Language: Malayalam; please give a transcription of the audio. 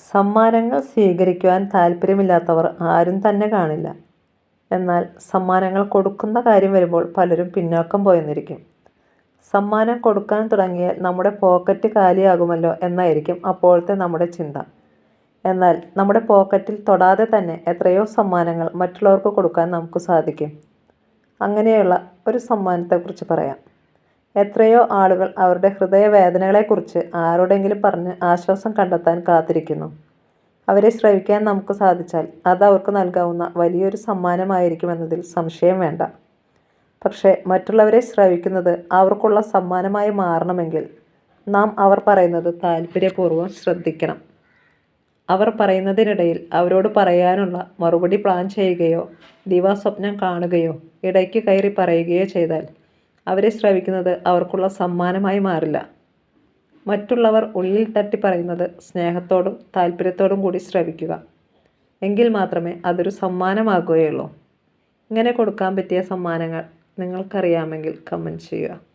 സമ്മാനങ്ങൾ സ്വീകരിക്കുവാൻ താല്പര്യമില്ലാത്തവർ ആരും തന്നെ കാണില്ല. എന്നാൽ സമ്മാനങ്ങൾ കൊടുക്കുന്ന കാര്യം വരുമ്പോൾ പലരും പിന്നോക്കം പോയെന്നിരിക്കും. സമ്മാനം കൊടുക്കാൻ തുടങ്ങിയാൽ നമ്മുടെ പോക്കറ്റ് കാലിയാകുമല്ലോ എന്നായിരിക്കും അപ്പോഴത്തെ നമ്മുടെ ചിന്ത. എന്നാൽ നമ്മുടെ പോക്കറ്റിൽ തൊടാതെ തന്നെ എത്രയോ സമ്മാനങ്ങൾ മറ്റുള്ളവർക്ക് കൊടുക്കാൻ നമുക്ക് സാധിക്കും. അങ്ങനെയുള്ള ഒരു സമ്മാനത്തെക്കുറിച്ച് പറയാം. എത്രയോ ആളുകൾ അവരുടെ ഹൃദയവേദനകളെക്കുറിച്ച് ആരോടെങ്കിലും പറഞ്ഞ് ആശ്വാസം കണ്ടെത്താൻ കാത്തിരിക്കുന്നു. അവരെ ശ്രവിക്കാൻ നമുക്ക് സാധിച്ചാൽ അത് അവർക്ക് നൽകാവുന്ന വലിയൊരു സമ്മാനമായിരിക്കുമെന്നതിൽ സംശയം വേണ്ട. പക്ഷേ മറ്റുള്ളവരെ ശ്രവിക്കുന്നത് അവർക്കുള്ള സമ്മാനമായി മാറണമെങ്കിൽ നാം അവർ പറയുന്നത് താല്പര്യപൂർവം ശ്രദ്ധിക്കണം. അവർ പറയുന്നതിനിടയിൽ അവരോട് പറയാനുള്ള മറുപടി പ്ലാൻ ചെയ്യുകയോ ദിവാസ്വപ്നം കാണുകയോ ഇടയ്ക്ക് കയറി പറയുകയോ ചെയ്താൽ അവരെ ശ്രവിക്കുന്നത് അവർക്കുള്ള സമ്മാനമായി മാറില്ല. മറ്റുള്ളവർ ഉള്ളിൽ തട്ടി പറയുന്നത് സ്നേഹത്തോടും താല്പര്യത്തോടും കൂടി ശ്രവിക്കുക. എങ്കിൽ മാത്രമേ അതൊരു സമ്മാനമാകുകയുള്ളൂ. ഇങ്ങനെ കൊടുക്കാൻ പറ്റിയ സമ്മാനങ്ങൾ നിങ്ങൾക്കറിയാമെങ്കിൽ കമന്റ് ചെയ്യുക.